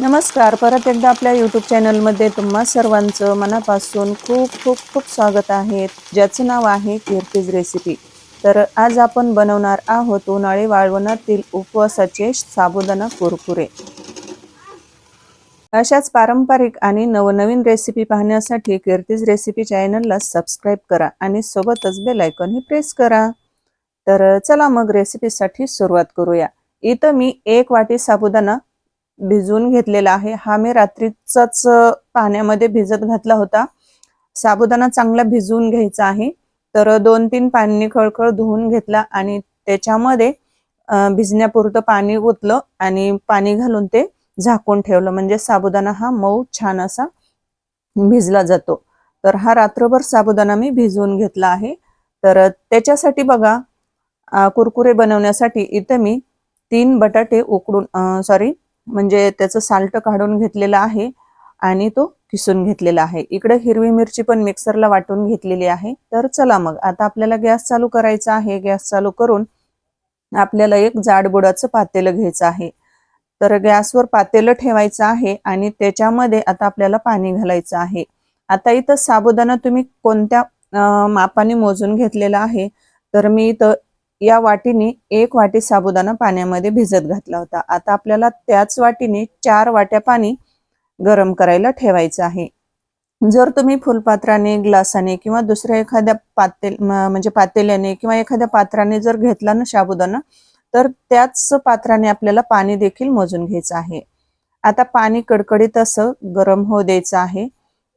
नमस्कार. परत एकदा आपल्या यूट्यूब चॅनलमध्ये तुम्हा सर्वांचं मनापासून खूप खूप खूप स्वागत आहे. ज्याचं नाव आहे कीर्तीज रेसिपी तर आज आपण बनवणार आहोत उन्हाळी वाळवणातील उपवासाचे साबुदाणा कुरकुरे. अशाच पारंपरिक आणि नवनवीन रेसिपी पाहण्यासाठी कीर्तीज रेसिपी चॅनलला सबस्क्राईब करा आणि सोबतच बेलायकॉनही प्रेस करा. तर चला मग रेसिपीसाठी सुरुवात करूया. इथं मी एक वाटी साबुदाणा भिजवून घेतलेला आहे. हा मी रात्रीचाच पाण्यामध्ये भिजत घातला होता. साबुदाणा चांगला भिजवून घ्यायचा आहे. तर दोन तीन पाणी खळखळ धुवून घेतला आणि त्याच्यामध्ये भिजण्यापुरतं पाणी ओतलं आणि पाणी घालून ते झाकून ठेवलं. म्हणजे साबुदाणा हा मऊ छान असा भिजला जातो. तर हा रात्रभर साबुदाणा मी भिजवून घेतला आहे. तर त्याच्यासाठी बघा कुरकुरे बनवण्यासाठी इथं मी तीन बटाटे उकडून सॉरी म्हणजे त्याचं साल्ट काढून घेतलेलं आहे आणि तो किसून घेतलेला आहे. इकडे हिरवी मिरची पण मिक्सरला वाटून घेतलेली आहे. तर चला मग आता आपल्याला गॅस चालू करायचा आहे. गॅस चालू करून आपल्याला एक जाडबुडाचं पातेलं घ्यायचं आहे. तर गॅसवर पातेलं ठेवायचं आहे आणि त्याच्यामध्ये आता आपल्याला पाणी घालायचं आहे. आता इथं साबुदाणा तुम्ही कोणत्या मापाने मोजून घेतलेला आहे? तर मी इथं या वाटीने एक वाटी साबुदाणा पाण्यामध्ये भिजत घातला होता. आता आपल्याला त्याच वाटीने चार वाट्या पाणी गरम करायला ठेवायचं आहे. जर तुम्ही फुलपात्राने ग्लासाने किंवा दुसऱ्या एखाद्या पातेल म्हणजे पातेल्याने किंवा एखाद्या पात्राने जर घेतला ना साबुदाणा तर त्याच पात्राने आपल्याला पाणी देखील मोजून घ्यायचं आहे. आता पाणी कडकडीत असं गरम होऊ द्यायचं आहे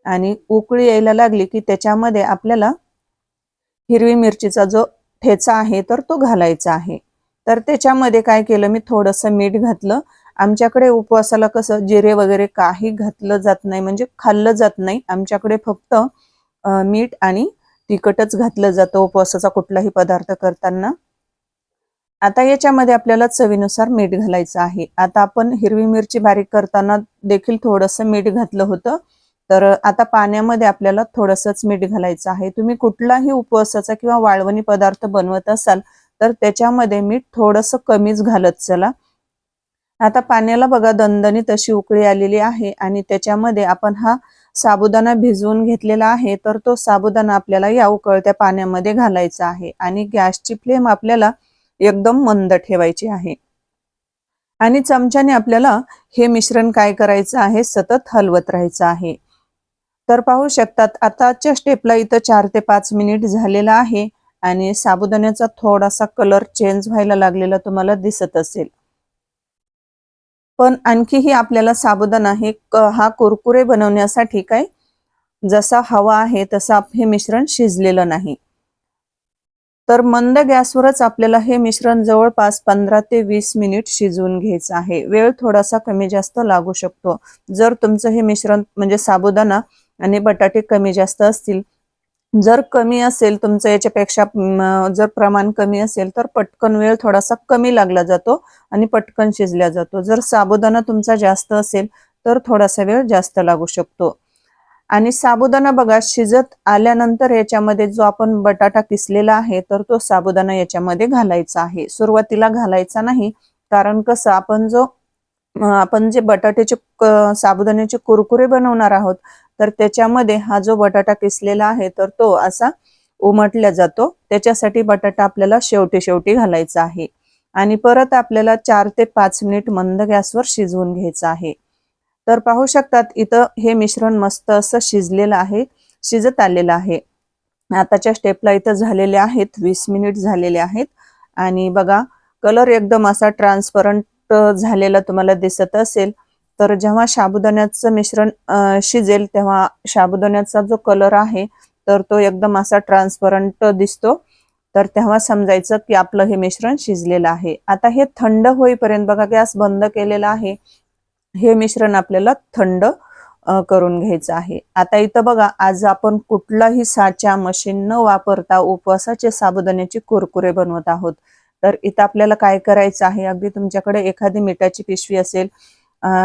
आणि उकळी यायला लागली की त्याच्यामध्ये आपल्याला हिरवी मिरचीचा जो ठेचा आहे तर तो घालायचा आहे. तर त्याच्यामध्ये काय केलं मी थोडंसं मीठ घातलं. आमच्याकडे उपवासाला कसं जिरे वगैरे काही घातलं जात नाही म्हणजे खाल्लं जात नाही. आमच्याकडे फक्त मीठ आणि तिखटच घातलं जातं उपवासाचा कुठलाही पदार्थ करताना. आता याच्यामध्ये आपल्याला चवीनुसार मीठ घालायचं आहे. आता आपण हिरवी मिरची बारीक करताना देखील थोडंसं मीठ घातलं होतं. तर आता पाण्यामध्ये आपल्याला थोडंसंच मीठ घालायचं आहे. तुम्ही कुठलाही उपवासाचा किंवा वाळवणी पदार्थ बनवत असाल तर त्याच्यामध्ये मीठ थोडंसं कमीच घालत चला. आता पाण्याला बघा दणदणी तशी उकळी आलेली आहे आणि त्याच्यामध्ये आपण हा साबुदाणा भिजवून घेतलेला आहे तर तो साबुदाणा आपल्याला या उकळत्या पाण्यामध्ये घालायचा आहे आणि गॅसची फ्लेम आपल्याला एकदम मंद ठेवायची आहे. आणि चमच्याने आपल्याला हे मिश्रण काय करायचं आहे सतत हलवत राहायचं आहे. तर पाहू शकतात आताच्या स्टेपला इथं चार ते पाच मिनिट झालेला आहे आणि साबुदाण्याचा थोडासा कलर चेंज व्हायला लागलेला तुम्हाला दिसत असेल. पण आणखीही आपल्याला साबुदाणा हे हा कुरकुरे बनवण्यासाठी काय जसा हवा आहे तसा हे मिश्रण शिजलेलं नाही. तर मंद गॅसवरच आपल्याला हे मिश्रण जवळपास पंधरा ते वीस मिनिट शिजवून घ्यायचं आहे. वेळ थोडासा कमी जास्त लागू शकतो. जर तुमचं हे मिश्रण म्हणजे साबुदाणा आणि बटाटे कमी जास्त असतील. जर कमी असेल तुमचं याच्यापेक्षा जर प्रमाण कमी असेल तर पटकन वेळ थोडासा कमी लागला जातो आणि पटकन शिजला जातो. जर साबुदाणा तुमचा जास्त असेल तर थोडासा वेळ जास्त लागू शकतो. आणि साबुदाणा बघा शिजत आल्यानंतर याच्यामध्ये जो आपण बटाटा किसलेला आहे तर तो साबुदाणा याच्यामध्ये घालायचा आहे. सुरुवातीला घालायचा नाही कारण कसं आपण जो आपण जे बटाट्याचे साबुदाण्याचे कुरकुरे बनवणार आहोत तर त्याच्यामध्ये हा जो बटाटा किसलेला आहे तर तो असा उमटला जातो. त्याच्यासाठी बटाटा आपल्याला शेवटी शेवटी घालायचा आहे. आणि परत आपल्याला चार ते पाच मिनिट मंद गॅसवर शिजवून घ्यायचं आहे. तर पाहू शकतात इथं हे मिश्रण मस्त असं शिजलेलं आहे शिजत आलेलं आहे. आताच्या स्टेपला इथं झालेले आहेत वीस मिनिट झालेले आहेत. आणि बघा कलर एकदम असा ट्रान्सपरंट झालेला तुम्हाला दिसत असेल. तर जेव्हा साबुदाण्याचं मिश्रण शिजेल तेव्हा साबुदाण्याचा जो कलर आहे तर तो एकदम असा ट्रान्सपरंट दिसतो. तर तेव्हा समजायचं की आपलं हे मिश्रण शिजलेलं आहे. आता हे थंड होईपर्यंत बघा गॅस बंद केलेला आहे. हे मिश्रण आपल्याला थंड करून घ्यायचं आहे. आता इथं बघा आज आपण कुठलाही साच्या मशीन न वापरता उपवासाचे साबुदाण्याचे कुरकुरे बनवत आहोत. तर इथं आपल्याला काय करायचं आहे? अगदी तुमच्याकडे एखादी मिठाची पिशवी असेल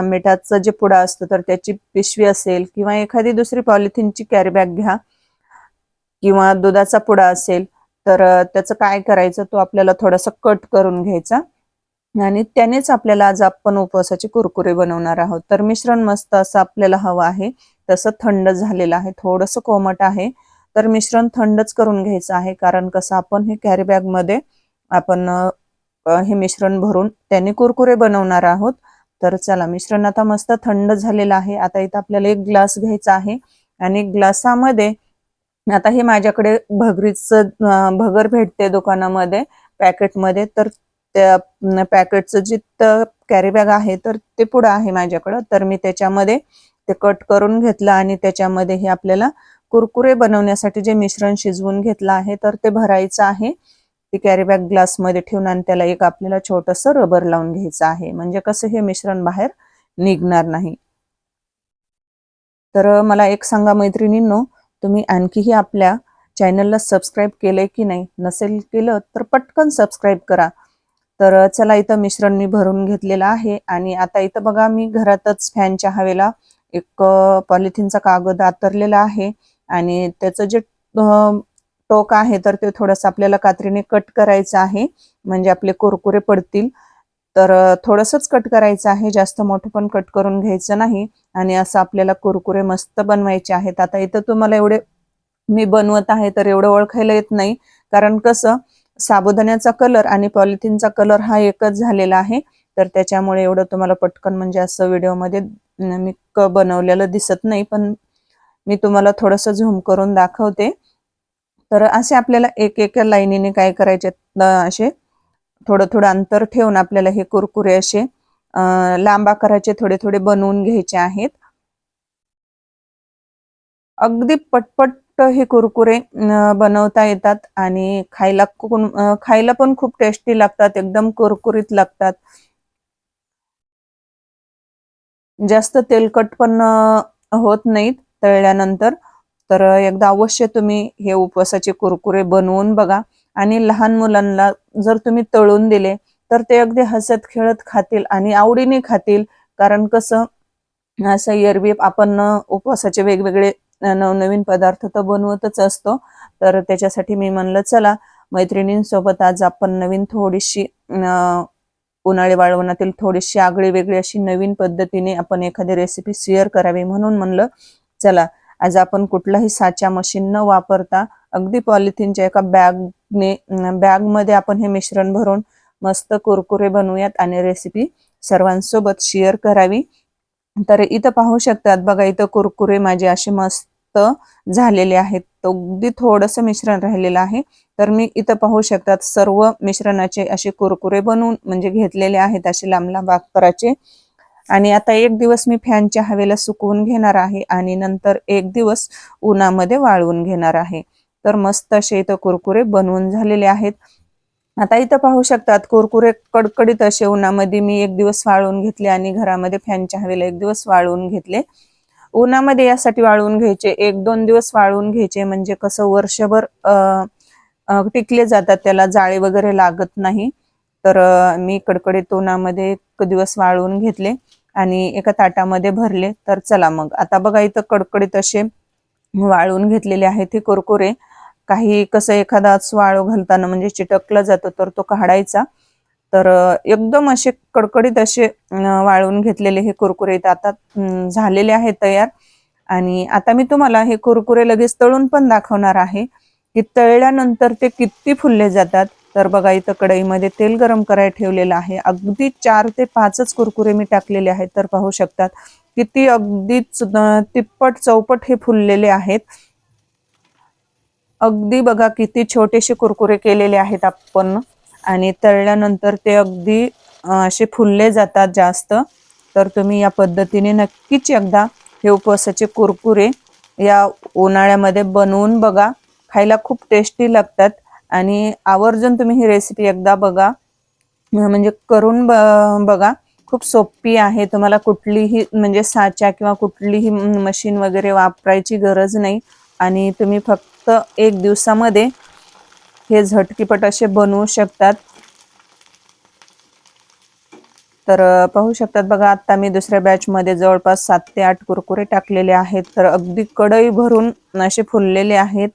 मिठाचं जे पुडा असतं तर त्याची पिशवी असेल किंवा एखादी दुसरी पॉलिथिनची कॅरी बॅग घ्या किंवा दुधाचा पुडा असेल तर त्याचं काय करायचं तो आपल्याला थोडासा कट करून घ्यायचा आणि त्यानेच आपल्याला आज आपण उपवासाचे कुरकुरे बनवणार आहोत. तर मिश्रण मस्त असं आपल्याला हवं आहे. तसं थंड झालेलं आहे. थोडंसं कोमट आहे. तर मिश्रण थंडच करून घ्यायचं आहे. कारण कसं आपण हे कॅरी बॅगमध्ये आपण हे मिश्रण भरून त्याने कुरकुरे बनवणार आहोत. तर चला मिश्रण आता मस्त थंड झालेलं आहे. आता इथं आपल्याला एक ग्लास घ्यायचा आहे. आणि ग्लासामध्ये आता हे माझ्याकडे भगरीचं भगर भेटते दुकानामध्ये पॅकेटमध्ये. तर त्या पॅकेटचं जे कॅरी बॅग आहे तर ते पुढं आहे माझ्याकडं. तर मी त्याच्यामध्ये ते कट करून घेतलं आणि त्याच्यामध्ये हे आपल्याला कुरकुरे बनवण्यासाठी जे मिश्रण शिजवून घेतलं आहे तर ते भरायचं आहे. ती कॅरीबॅग ग्लासमध्ये ठेवून आणि त्याला एक आपल्याला छोटस रबर लावून घ्यायचं आहे. म्हणजे कसं हे मिश्रण बाहेर निघणार नाही. तर मला एक सांगा मैत्रिणींनो तुम्ही आणखीही आपल्या चॅनलला सबस्क्राईब केलंय की नाही? नसेल केलं तर पटकन सबस्क्राईब करा. तर चला इथं मिश्रण मी भरून घेतलेलं आहे. आणि आता इथं बघा मी घरातच फॅनच्या हवेला एक पॉलिथिनचा कागद आतरलेला आहे. आणि त्याचं जे टोक आहे तर ते थोडंसं आपल्याला कात्रीने कट करायचं आहे. म्हणजे आपले कुरकुरे पडतील. तर थोडंसंच कट करायचं आहे. जास्त मोठं पण कट करून घ्यायचं नाही. आणि असं आपल्याला कुरकुरे मस्त बनवायचे आहेत. आता इथं तुम्हाला एवढे मी बनवत आहे तर एवढं ओळखायला येत नाही. कारण कसं साबुदाण्याचा कलर आणि पॉलिथिनचा कलर हा एकच झालेला आहे. तर त्याच्यामुळे एवढं तुम्हाला पटकन म्हणजे असं व्हिडिओमध्ये मी क बनवलेलं दिसत नाही. पण मी तुम्हाला थोडंसं झूम करून दाखवते. तर असे आपल्याला एक एक लाईनीने काय करायचे असे थोडं थोडं अंतर ठेवून आपल्याला हे कुरकुरे असे लांबा करायचे थोडे थोडे बनवून घ्यायचे आहेत. अगदी पटपट हे कुरकुरे बनवता येतात आणि खायला खायला पण खूप टेस्टी लागतात एकदम कुरकुरीत लागतात. जास्त तेलकट पण होत नाहीत तळल्यानंतर. तर एकदा अवश्य तुम्ही हे उपवासाचे कुरकुरे बनवून बघा. आणि लहान मुलांना जर तुम्ही तळून दिले तर ते अगदी हसत खेळत खातील आणि आवडीने खातील. कारण कसं असं एरवी आपण उपवासाचे वेगवेगळे नवनवीन पदार्थ तर बनवतच असतो. तर त्याच्यासाठी मी म्हणलं चला मैत्रिणींसोबत आज आपण नवीन थोडीशी उन्हाळी वाळवणातील थोडीशी आगळी वेगळी अशी नवीन पद्धतीने आपण एखादी रेसिपी शेअर करावी म्हणून म्हणलं. चला आज आपण कुठलाही साच्या मशीन न वापरता अगदी पॉलिथिनच्या एका बॅगने बॅगमध्ये आपण हे मिश्रण भरून मस्त कुरकुरे बनवूयात आणि रेसिपी सर्वांसोबत शेअर करावी. तर इथं पाहू शकतात बघा इथं कुरकुरे माझे असे मस्त झालेले आहेत. अगदी थोडंसं मिश्रण राहिलेलं आहे. तर मी इथं पाहू शकतात सर्व मिश्रणाचे असे कुरकुरे बनवून म्हणजे घेतलेले आहेत असे लांब लांब आकाराचे आणि आता एक दिवस मी फॅनच्या हवेला सुकवून घेणार आहे आणि नंतर एक दिवस उन्हामध्ये वाळवून घेणार आहे. तर मस्त असे इथं कुरकुरे बनवून झालेले आहेत. आता इथं पाहू शकतात कुरकुरे कडकडीत असे उन्हामध्ये मी एक दिवस वाळवून घेतले आणि घरामध्ये फॅनच्या हवेला एक दिवस वाळवून घेतले. उन्हामध्ये यासाठी वाळवून घ्यायचे एक दोन दिवस वाळवून घ्यायचे म्हणजे कसं वर्षभर टिकले जातात त्याला जाळे वगैरे लागत नाही. तर मी कडकडीत उन्हामध्ये एक दिवस वाळवून घेतले. आणि एका ताटामध्ये भरले तर चला मग. आता बघा इथं कडकडीत असे वाळून घेतलेले आहेत हे कुरकुरे. काही कसं एखादा वाळू घालताना म्हणजे चिटकला जातो तर तो काढायचा. तर एकदम असे कडकडीत असे वाळून घेतलेले हे कुरकुरे आता झालेले आहेत तयार. आणि आता मी तुम्हाला हे कुरकुरे लगेच तळून पण दाखवणार आहे की तळल्यानंतर ते किती फुलले जातात. तर बघा इथं कढईमध्ये तेल गरम करायला ठेवलेलं आहे. अगदी चार ते पाचच कुरकुरे मी टाकलेले आहेत तर पाहू शकतात. किती अगदीच तिप्पट चौपट हे फुललेले आहेत. अगदी बघा किती छोटेसे कुरकुरे केलेले आहेत आपण. आणि तळल्यानंतर ते अगदी असे फुलले जातात जास्त. तर तुम्ही या पद्धतीने नक्कीच एकदा हे उपवासाचे कुरकुरे या उन्हाळ्यामध्ये बनवून बघा. खायला खूप टेस्टी लागतात. आणि आवर्जून तुम्ही ही रेसिपी एकदा बघा. म्हणजे करून बघा. खूप सोपी आहे. तुम्हाला कुठलीही म्हणजे साच्या किंवा कुठलीही मशीन वगैरे वापरायची गरज नाही. आणि तुम्ही फक्त एक दिवसामध्ये हे झटकीपट असे बनवू शकतात. तर पाहू शकतात बघा आता मी दुसऱ्या बॅचमध्ये जवळपास सात ते आठ कुरकुरे टाकलेले आहेत. तर अगदी कढई भरून असे फुललेले आहेत.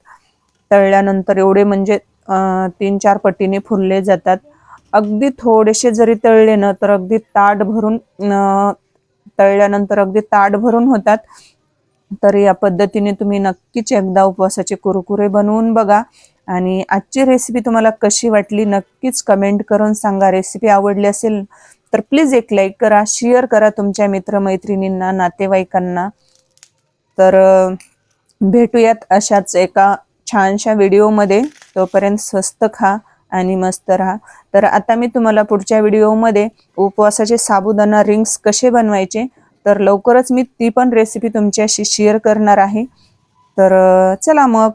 तळल्यानंतर एवढे म्हणजे तीन चार पटीने फुलले जातात. अगदी थोडेसे जरी तळले ना तर अगदी ताट भरून तळल्यानंतर अगदी ताट भरून होतात. तर या पद्धतीने तुम्ही नक्कीच एकदा उपवासाचे कुरकुरे बनवून बघा. आणि आजची रेसिपी तुम्हाला कशी वाटली नक्कीच कमेंट करून सांगा. रेसिपी आवडली असेल तर प्लीज एक लाईक करा शेअर करा तुमच्या मित्रमैत्रिणींना नातेवाईकांना. तर भेटूयात अशाच एका छानशा व्हिडिओमध्ये तोपर्यंत स्वस्त खा आणि मस्त राहा. तर आता मी तुम्हाला पुढच्या व्हिडिओमध्ये उपवासाचे साबुदाणा रिंग्स कसे बनवायचे तर लवकरच मी ती पण रेसिपी तुमच्याशी शेअर करणार आहे. तर चला मग.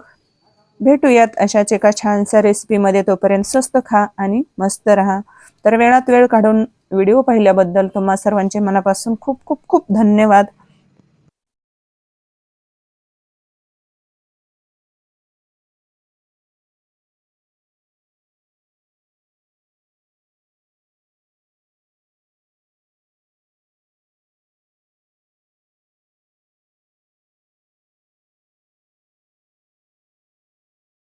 भेटूयात अशाच एका छानशा रेसिपीमध्ये तोपर्यंत स्वस्त खा आणि मस्त राहा. तर वेळात वेळ काढून व्हिडिओ पाहिल्याबद्दल तुम्हा सर्वांचे मनापासून खूप खूप खूप धन्यवाद.